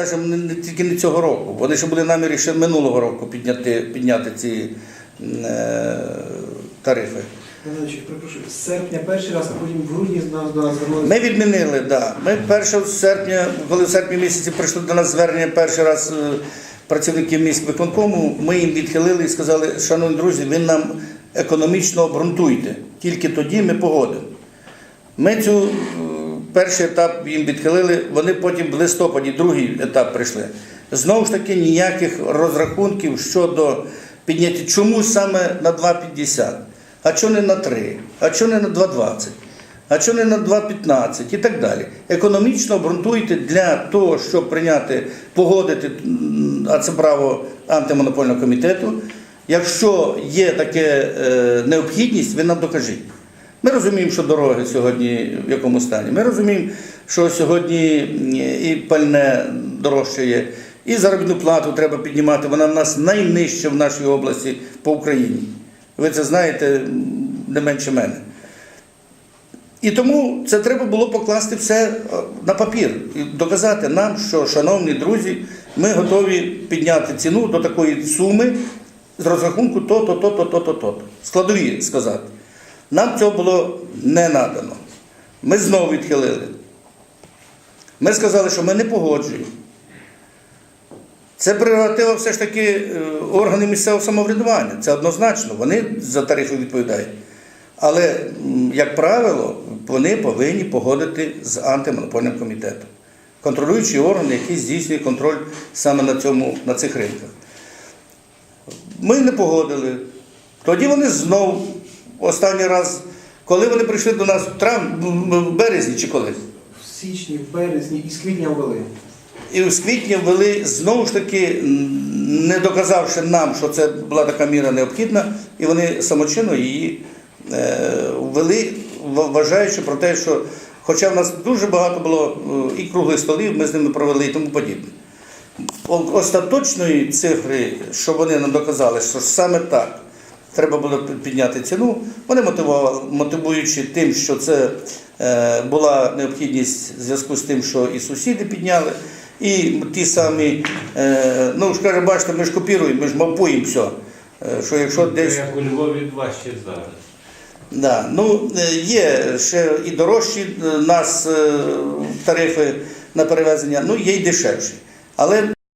Скажімо, не, тільки не цього року. Вони ще були намірі ще минулого року підняти, підняти ці е, тарифи. З серпня перший раз, а потім в грудні до нас, до нас звернулися. Ми відмінили, так. Да. Ми 1 серпня, коли в серпні місяці прийшло до нас звернення перший раз е, працівників міськвиконкому, ми їм відхилили і сказали, шановні друзі, ви нам економічно обґрунтуйте. Тільки тоді ми погодимо. Ми цю перший етап їм відхилили, вони потім в листопаді другий етап прийшли. Знову ж таки, ніяких розрахунків щодо підняття. Чому саме на 2,50? А чому не на 3? А чому не на 2,20? А чому не на 2,15 і так далі. Економічно обґрунтуйте для того, щоб прийняти, погодити, а це право антимонопольного комітету. Якщо є така е, необхідність, ви нам докажіть. Ми розуміємо, що дороги сьогодні в якому стані. Ми розуміємо, що сьогодні і пальне дорожче є, і заробітну плату треба піднімати. Вона в нас найнижча в нашій області по Україні. Ви це знаєте не менше мене. І тому це треба було покласти все е, на папір і доказати нам, що, шановні друзі, ми готові підняти ціну до такої суми з розрахунку то-то, то-то, то-то, то-то. Складові сказати. Нам цього було не надано. Ми знову відхилили. Ми сказали, що ми не погоджуємо. Це прерогатива все ж таки е, органи місцевого самоврядування. Це однозначно. Вони за тарифи відповідають. Але, як правило, вони повинні погодити з антимонопольним комітетом. Контролюючий орган, який здійснює контроль саме на, цьому, на цих ринках. Ми не погодили. Тоді вони знов останній раз, коли вони прийшли до нас в трав, в березні чи коли? В січні, в березні і з квітня ввели. І в квітні ввели знову ж таки, не доказавши нам, що це була така міра необхідна, і вони самочинно її е, ввели, вважаючи про те, що, хоча в нас дуже багато було е, і круглих столів, ми з ними провели і тому подібне. Остаточної цифри, що вони нам доказали, що саме так треба було підняти ціну, вони мотивували, мотивуючи тим, що це е, була необхідність в зв'язку з тим, що і сусіди підняли, і ті самі, е, ну ж каже, бачите, ми ж копіруємо, ми ж мавпуємо все. Е, Що якщо десь Як у Львові два ще зараз. Да. Ну, є ще і дорожчі нас тарифи на перевезення, ну є й дешевші. Але